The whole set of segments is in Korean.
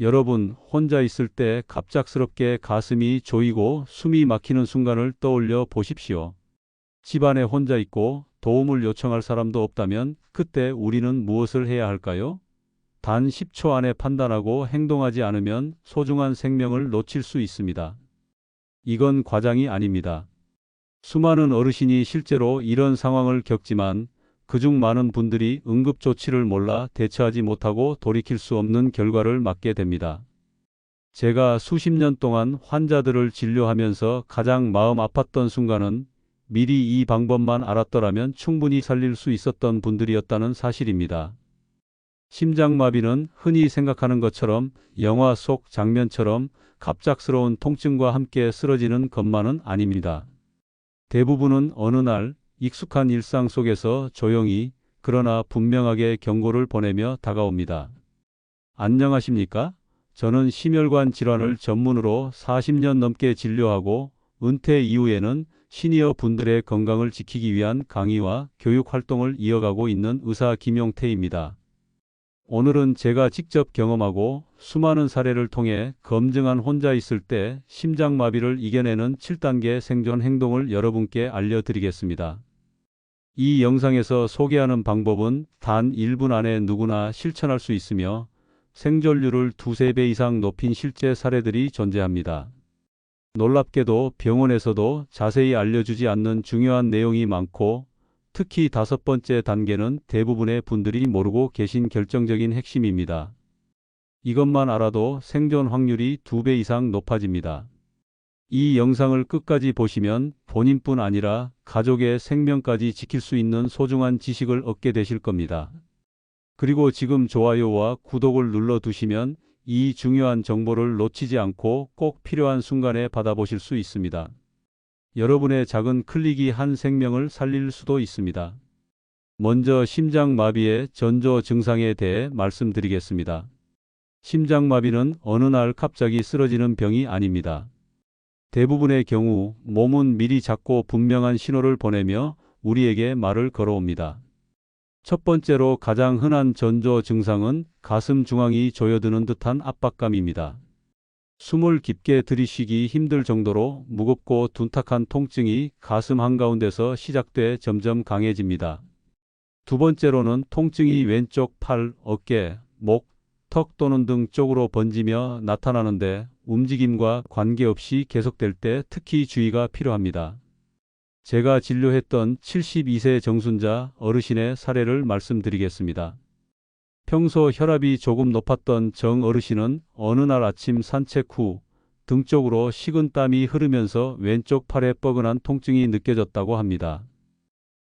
여러분, 혼자 있을 때 갑작스럽게 가슴이 조이고 숨이 막히는 순간을 떠올려 보십시오. 집안에 혼자 있고 도움을 요청할 사람도 없다면 그때 우리는 무엇을 해야 할까요? 단 10초 안에 판단하고 행동하지 않으면 소중한 생명을 놓칠 수 있습니다. 이건 과장이 아닙니다. 수많은 어르신이 실제로 이런 상황을 겪지만 그중 많은 분들이 응급조치를 몰라 대처하지 못하고 돌이킬 수 없는 결과를 맞게 됩니다. 제가 수십 년 동안 환자들을 진료하면서 가장 마음 아팠던 순간은 미리 이 방법만 알았더라면 충분히 살릴 수 있었던 분들이었다는 사실입니다. 심장마비는 흔히 생각하는 것처럼 영화 속 장면처럼 갑작스러운 통증과 함께 쓰러지는 것만은 아닙니다. 대부분은 어느 날 익숙한 일상 속에서 조용히 그러나 분명하게 경고를 보내며 다가옵니다. 안녕하십니까? 저는 심혈관 질환을 전문으로 40년 넘게 진료하고 은퇴 이후에는 시니어 분들의 건강을 지키기 위한 강의와 교육 활동을 이어가고 있는 의사 김용태입니다. 오늘은 제가 직접 경험하고 수많은 사례를 통해 검증한 혼자 있을 때 심장마비를 이겨내는 7단계 생존 행동을 여러분께 알려드리겠습니다. 이 영상에서 소개하는 방법은 단 1분 안에 누구나 실천할 수 있으며 생존율을 두세 배 이상 높인 실제 사례들이 존재합니다. 놀랍게도 병원에서도 자세히 알려주지 않는 중요한 내용이 많고 특히 다섯 번째 단계는 대부분의 분들이 모르고 계신 결정적인 핵심입니다. 이것만 알아도 생존 확률이 두 배 이상 높아집니다. 이 영상을 끝까지 보시면 본인뿐 아니라 가족의 생명까지 지킬 수 있는 소중한 지식을 얻게 되실 겁니다. 그리고 지금 좋아요와 구독을 눌러 두시면 이 중요한 정보를 놓치지 않고 꼭 필요한 순간에 받아보실 수 있습니다. 여러분의 작은 클릭이 한 생명을 살릴 수도 있습니다. 먼저 심장마비의 전조 증상에 대해 말씀드리겠습니다. 심장마비는 어느 날 갑자기 쓰러지는 병이 아닙니다. 대부분의 경우 몸은 미리 작고 분명한 신호를 보내며 우리에게 말을 걸어옵니다. 첫 번째로 가장 흔한 전조 증상은 가슴 중앙이 조여드는 듯한 압박감입니다. 숨을 깊게 들이쉬기 힘들 정도로 무겁고 둔탁한 통증이 가슴 한가운데서 시작돼 점점 강해집니다. 두 번째로는 통증이 왼쪽 팔, 어깨, 목, 턱 또는 등 쪽으로 번지며 나타나는데 움직임과 관계없이 계속될 때 특히 주의가 필요합니다. 제가 진료했던 72세 정순자 어르신의 사례를 말씀드리겠습니다. 평소 혈압이 조금 높았던 정 어르신은 어느 날 아침 산책 후 등 쪽으로 식은 땀이 흐르면서 왼쪽 팔에 뻐근한 통증이 느껴졌다고 합니다.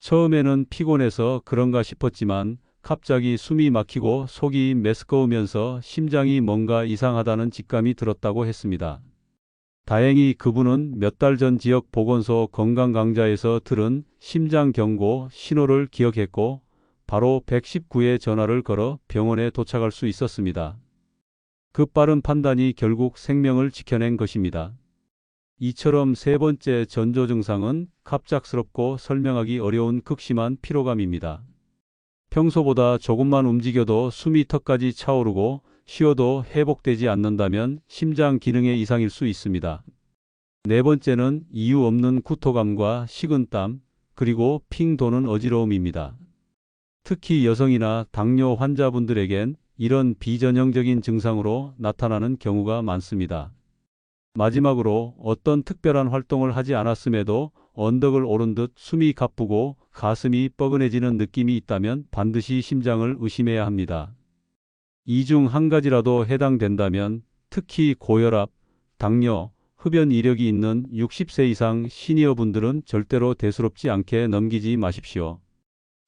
처음에는 피곤해서 그런가 싶었지만 갑자기 숨이 막히고 속이 메스꺼우면서 심장이 뭔가 이상하다는 직감이 들었다고 했습니다. 다행히 그분은 몇 달 전 지역 보건소 건강 강좌에서 들은 심장 경고 신호를 기억했고 바로 119에 전화를 걸어 병원에 도착할 수 있었습니다. 그 빠른 판단이 결국 생명을 지켜낸 것입니다. 이처럼 세 번째 전조 증상은 갑작스럽고 설명하기 어려운 극심한 피로감입니다. 평소보다 조금만 움직여도 턱까지 차오르고 쉬어도 회복되지 않는다면 심장 기능의 이상일 수 있습니다. 네 번째는 이유 없는 구토감과 식은땀, 그리고 핑 도는 어지러움입니다. 특히 여성이나 당뇨 환자분들에겐 이런 비전형적인 증상으로 나타나는 경우가 많습니다. 마지막으로 어떤 특별한 활동을 하지 않았음에도 언덕을 오른 듯 숨이 가쁘고 가슴이 뻐근해지는 느낌이 있다면 반드시 심장을 의심해야 합니다. 이 중 한 가지라도 해당된다면 특히 고혈압, 당뇨, 흡연 이력이 있는 60세 이상 시니어 분들은 절대로 대수롭지 않게 넘기지 마십시오.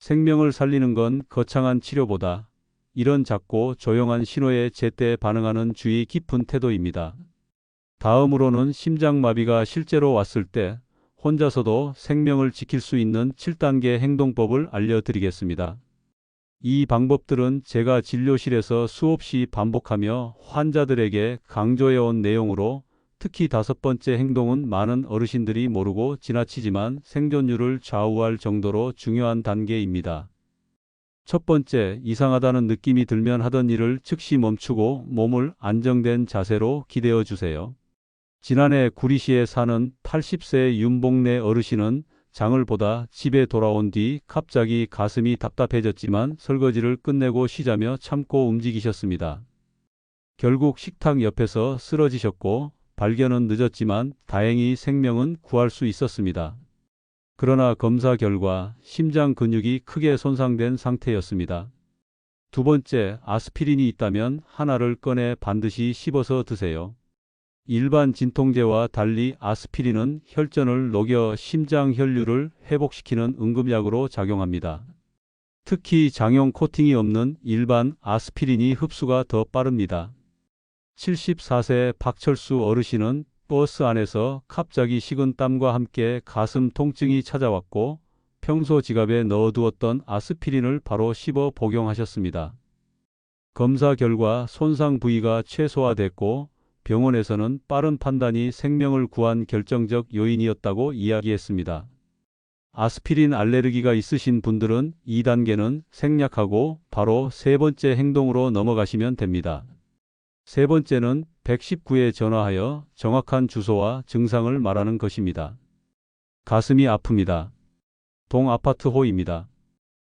생명을 살리는 건 거창한 치료보다 이런 작고 조용한 신호에 제때 반응하는 주의 깊은 태도입니다. 다음으로는 심장마비가 실제로 왔을 때 혼자서도 생명을 지킬 수 있는 7단계 행동법을 알려드리겠습니다. 이 방법들은 제가 진료실에서 수없이 반복하며 환자들에게 강조해온 내용으로 특히 다섯 번째 행동은 많은 어르신들이 모르고 지나치지만 생존율을 좌우할 정도로 중요한 단계입니다. 첫 번째, 이상하다는 느낌이 들면 하던 일을 즉시 멈추고 몸을 안정된 자세로 기대어 주세요. 지난해 구리시에 사는 80세 윤봉래 어르신은 장을 보다 집에 돌아온 뒤 갑자기 가슴이 답답해졌지만 설거지를 끝내고 쉬자며 참고 움직이셨습니다. 결국 식탁 옆에서 쓰러지셨고 발견은 늦었지만 다행히 생명은 구할 수 있었습니다. 그러나 검사 결과 심장 근육이 크게 손상된 상태였습니다. 두 번째, 아스피린이 있다면 하나를 꺼내 반드시 씹어서 드세요. 일반 진통제와 달리 아스피린은 혈전을 녹여 심장 혈류를 회복시키는 응급약으로 작용합니다. 특히 장용 코팅이 없는 일반 아스피린이 흡수가 더 빠릅니다. 74세 박철수 어르신은 버스 안에서 갑자기 식은 땀과 함께 가슴 통증이 찾아왔고 평소 지갑에 넣어두었던 아스피린을 바로 씹어 복용하셨습니다. 검사 결과 손상 부위가 최소화됐고 병원에서는 빠른 판단이 생명을 구한 결정적 요인이었다고 이야기했습니다. 아스피린 알레르기가 있으신 분들은 2단계는 생략하고 바로 세 번째 행동으로 넘어가시면 됩니다. 세 번째는 119에 전화하여 정확한 주소와 증상을 말하는 것입니다. 가슴이 아픕니다. 동 아파트 호입니다.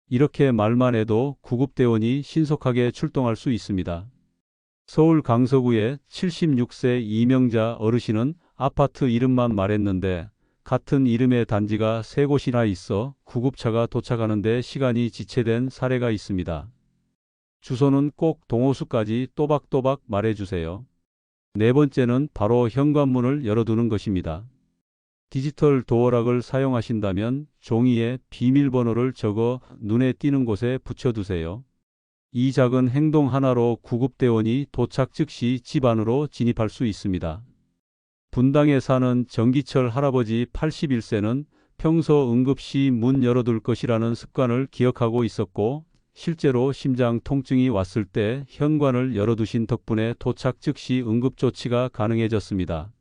이렇게 말만 해도 구급대원이 신속하게 출동할 수 있습니다. 서울 강서구의 76세 이명자 어르신은 아파트 이름만 말했는데 같은 이름의 단지가 세 곳이나 있어 구급차가 도착하는데 시간이 지체된 사례가 있습니다. 주소는 꼭 동호수까지 또박또박 말해주세요. 네 번째는 바로 현관문을 열어두는 것입니다. 디지털 도어락을 사용하신다면 종이에 비밀번호를 적어 눈에 띄는 곳에 붙여두세요. 이 작은 행동 하나로 구급대원이 도착 즉시 집 안으로 진입할 수 있습니다. 분당에 사는 정기철 할아버지 81세는 평소 응급시 문 열어둘 것이라는 습관을 기억하고 있었고 실제로 심장 통증이 왔을 때 현관을 열어두신 덕분에 도착 즉시 응급조치가 가능해졌습니다.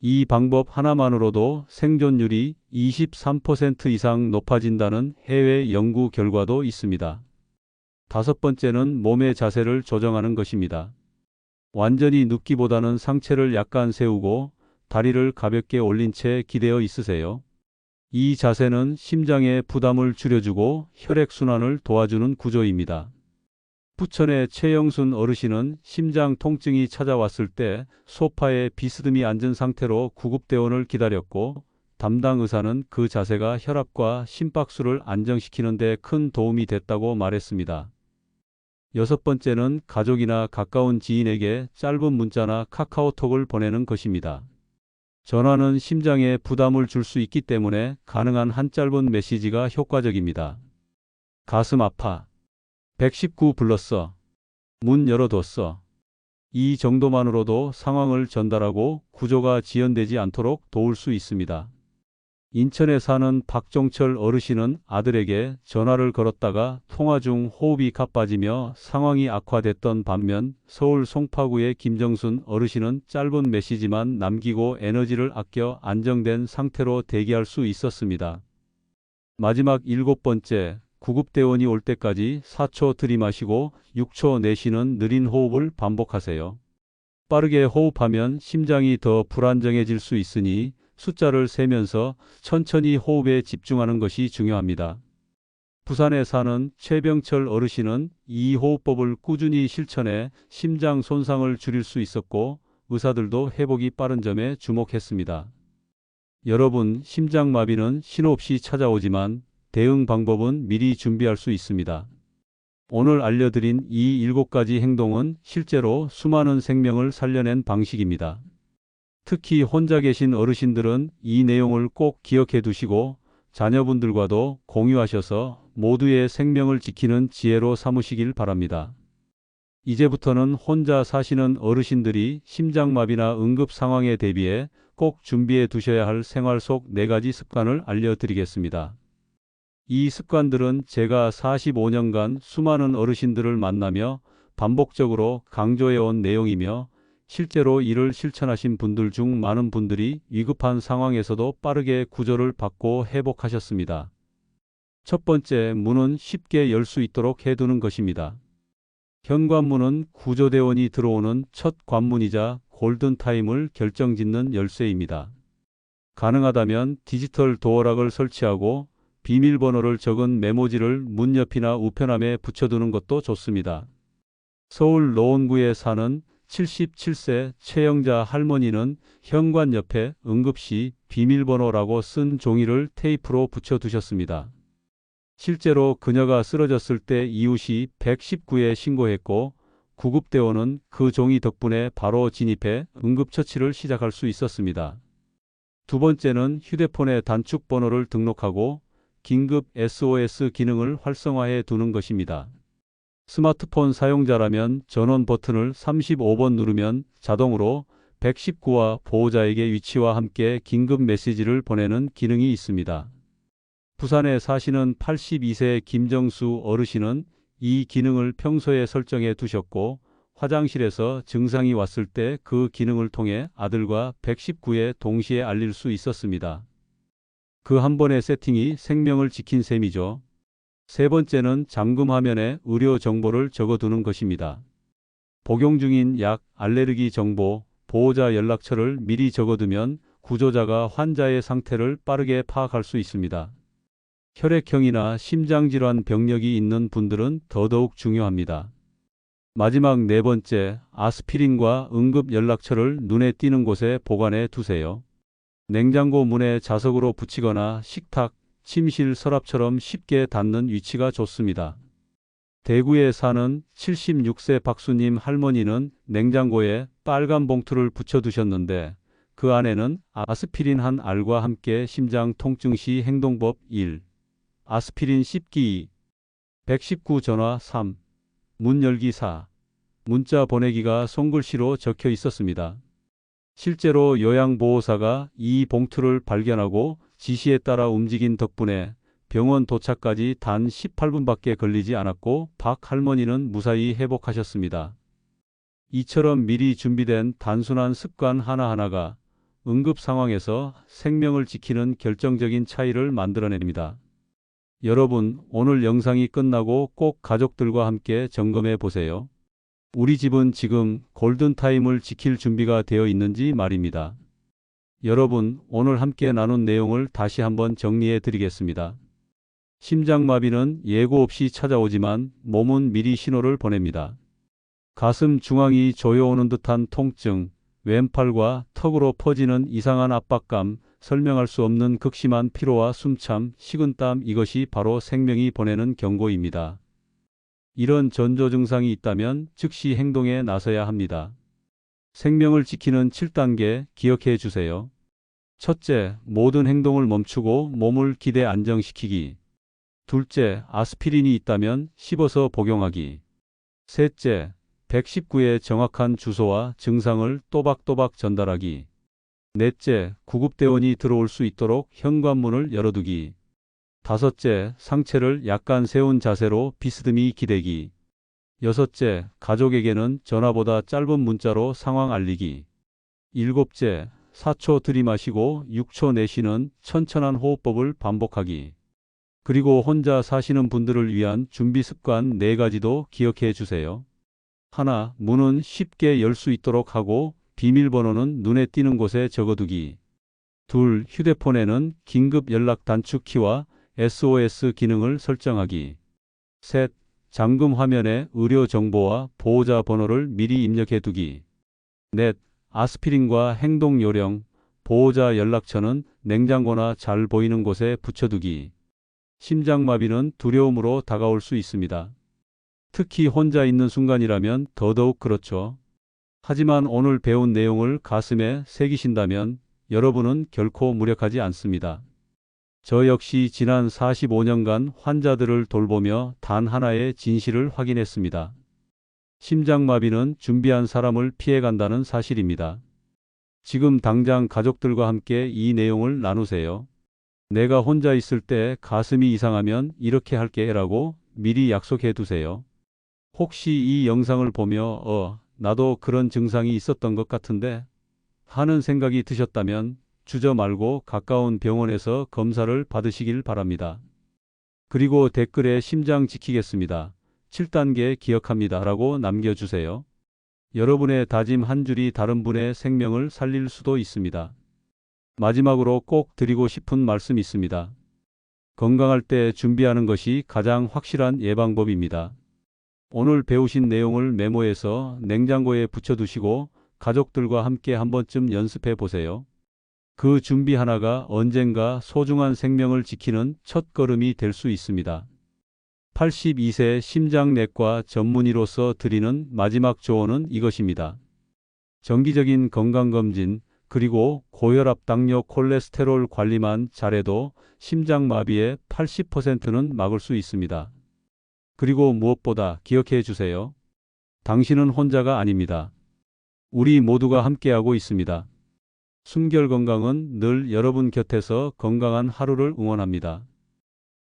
이 방법 하나만으로도 생존율이 23% 이상 높아진다는 해외 연구 결과도 있습니다. 다섯 번째는 몸의 자세를 조정하는 것입니다. 완전히 눕기보다는 상체를 약간 세우고 다리를 가볍게 올린 채 기대어 있으세요. 이 자세는 심장의 부담을 줄여주고 혈액순환을 도와주는 구조입니다. 부천의 최영순 어르신은 심장 통증이 찾아왔을 때 소파에 비스듬히 앉은 상태로 구급대원을 기다렸고 담당 의사는 그 자세가 혈압과 심박수를 안정시키는 데 큰 도움이 됐다고 말했습니다. 여섯 번째는 가족이나 가까운 지인에게 짧은 문자나 카카오톡을 보내는 것입니다. 전화는 심장에 부담을 줄 수 있기 때문에 가능한 한 짧은 메시지가 효과적입니다. 가슴 아파. 119 불렀어. 문 열어뒀어. 이 정도만으로도 상황을 전달하고 구조가 지연되지 않도록 도울 수 있습니다. 인천에 사는 박종철 어르신은 아들에게 전화를 걸었다가 통화 중 호흡이 가빠지며 상황이 악화됐던 반면 서울 송파구의 김정순 어르신은 짧은 메시지만 남기고 에너지를 아껴 안정된 상태로 대기할 수 있었습니다. 마지막 일곱 번째, 구급대원이 올 때까지 4초 들이마시고 6초 내쉬는 느린 호흡을 반복하세요. 빠르게 호흡하면 심장이 더 불안정해질 수 있으니 숫자를 세면서 천천히 호흡에 집중하는 것이 중요합니다. 부산에 사는 최병철 어르신은 이 호흡법을 꾸준히 실천해 심장 손상을 줄일 수 있었고 의사들도 회복이 빠른 점에 주목했습니다. 여러분, 심장마비는 신호 없이 찾아오지만 대응 방법은 미리 준비할 수 있습니다. 오늘 알려드린 이 일곱 가지 행동은 실제로 수많은 생명을 살려낸 방식입니다. 특히 혼자 계신 어르신들은 이 내용을 꼭 기억해 두시고 자녀분들과도 공유하셔서 모두의 생명을 지키는 지혜로 삼으시길 바랍니다. 이제부터는 혼자 사시는 어르신들이 심장마비나 응급 상황에 대비해 꼭 준비해 두셔야 할 생활 속네 가지 습관을 알려드리겠습니다. 이 습관들은 제가 45년간 수많은 어르신들을 만나며 반복적으로 강조해온 내용이며 실제로 이를 실천하신 분들 중 많은 분들이 위급한 상황에서도 빠르게 구조를 받고 회복하셨습니다. 첫 번째, 문은 쉽게 열 수 있도록 해두는 것입니다. 현관문은 구조대원이 들어오는 첫 관문이자 골든타임을 결정짓는 열쇠입니다. 가능하다면 디지털 도어락을 설치하고 비밀번호를 적은 메모지를 문 옆이나 우편함에 붙여두는 것도 좋습니다. 서울 노원구에 사는 77세 최영자 할머니는 현관 옆에 응급시 비밀번호라고 쓴 종이를 테이프로 붙여두셨습니다. 실제로 그녀가 쓰러졌을 때 이웃이 119에 신고했고 구급대원은 그 종이 덕분에 바로 진입해 응급처치를 시작할 수 있었습니다. 두 번째는 휴대폰에 단축 번호를 등록하고 긴급 SOS 기능을 활성화해 두는 것입니다. 스마트폰 사용자라면 전원 버튼을 35번 누르면 자동으로 119와 보호자에게 위치와 함께 긴급 메시지를 보내는 기능이 있습니다. 부산에 사시는 82세 김정수 어르신은 이 기능을 평소에 설정해 두셨고 화장실에서 증상이 왔을 때 그 기능을 통해 아들과 119에 동시에 알릴 수 있었습니다. 그 한 번의 세팅이 생명을 지킨 셈이죠. 세 번째는 잠금 화면에 의료 정보를 적어두는 것입니다. 복용 중인 약, 알레르기 정보, 보호자 연락처를 미리 적어두면 구조자가 환자의 상태를 빠르게 파악할 수 있습니다. 혈액형이나 심장질환 병력이 있는 분들은 더더욱 중요합니다. 마지막 네 번째, 아스피린과 응급 연락처를 눈에 띄는 곳에 보관해 두세요. 냉장고 문에 자석으로 붙이거나 식탁, 침실 서랍처럼 쉽게 닿는 위치가 좋습니다. 대구에 사는 76세 박수님 할머니는 냉장고에 빨간 봉투를 붙여두셨는데 그 안에는 아스피린 한 알과 함께 심장 통증 시 행동법 1, 아스피린 씹기 2, 119 전화 3, 문 열기 4, 문자 보내기가 손글씨로 적혀 있었습니다. 실제로 요양보호사가 이 봉투를 발견하고 지시에 따라 움직인 덕분에 병원 도착까지 단 18분밖에 걸리지 않았고 박 할머니는 무사히 회복하셨습니다. 이처럼 미리 준비된 단순한 습관 하나하나가 응급 상황에서 생명을 지키는 결정적인 차이를 만들어냅니다. 여러분, 오늘 영상이 끝나고 꼭 가족들과 함께 점검해 보세요. 우리 집은 지금 골든타임을 지킬 준비가 되어 있는지 말입니다. 여러분, 오늘 함께 나눈 내용을 다시 한번 정리해 드리겠습니다. 심장마비는 예고 없이 찾아오지만 몸은 미리 신호를 보냅니다. 가슴 중앙이 조여오는 듯한 통증, 왼팔과 턱으로 퍼지는 이상한 압박감, 설명할 수 없는 극심한 피로와 숨참, 식은땀 이것이 바로 생명이 보내는 경고입니다. 이런 전조 증상이 있다면 즉시 행동에 나서야 합니다. 생명을 지키는 7단계 기억해 주세요. 첫째, 모든 행동을 멈추고 몸을 기대 안정시키기. 둘째, 아스피린이 있다면 씹어서 복용하기. 셋째, 119의 정확한 주소와 증상을 또박또박 전달하기. 넷째, 구급대원이 들어올 수 있도록 현관문을 열어두기. 다섯째, 상체를 약간 세운 자세로 비스듬히 기대기. 여섯째, 가족에게는 전화보다 짧은 문자로 상황 알리기. 일곱째, 4초 들이마시고 6초 내쉬는 천천한 호흡법을 반복하기. 그리고 혼자 사시는 분들을 위한 준비 습관 4가지도 기억해 주세요. 하나, 문은 쉽게 열 수 있도록 하고 비밀번호는 눈에 띄는 곳에 적어두기. 둘, 휴대폰에는 긴급 연락 단축 키와 SOS 기능을 설정하기. 셋, 잠금 화면에 의료 정보와 보호자 번호를 미리 입력해 두기. 넷, 아스피린과 행동 요령, 보호자 연락처는 냉장고나 잘 보이는 곳에 붙여두기. 심장마비는 두려움으로 다가올 수 있습니다. 특히 혼자 있는 순간이라면 더더욱 그렇죠. 하지만 오늘 배운 내용을 가슴에 새기신다면 여러분은 결코 무력하지 않습니다. 저 역시 지난 45년간 환자들을 돌보며 단 하나의 진실을 확인했습니다. 심장마비는 준비한 사람을 피해간다는 사실입니다. 지금 당장 가족들과 함께 이 내용을 나누세요. 내가 혼자 있을 때 가슴이 이상하면 이렇게 할게 라고 미리 약속해 두세요. 혹시 이 영상을 보며 어, 나도 그런 증상이 있었던 것 같은데 하는 생각이 드셨다면 주저 말고 가까운 병원에서 검사를 받으시길 바랍니다. 그리고 댓글에 심장 지키겠습니다. 7단계 기억합니다. 라고 남겨주세요. 여러분의 다짐 한 줄이 다른 분의 생명을 살릴 수도 있습니다. 마지막으로 꼭 드리고 싶은 말씀 있습니다. 건강할 때 준비하는 것이 가장 확실한 예방법입니다. 오늘 배우신 내용을 메모해서 냉장고에 붙여두시고 가족들과 함께 한 번쯤 연습해 보세요. 그 준비 하나가 언젠가 소중한 생명을 지키는 첫 걸음이 될 수 있습니다. 82세 심장내과 전문의로서 드리는 마지막 조언은 이것입니다. 정기적인 건강검진, 그리고 고혈압, 당뇨, 콜레스테롤 관리만 잘해도 심장마비의 80%는 막을 수 있습니다. 그리고 무엇보다 기억해 주세요. 당신은 혼자가 아닙니다. 우리 모두가 함께하고 있습니다. 숨결 건강은 늘 여러분 곁에서 건강한 하루를 응원합니다.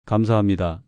감사합니다.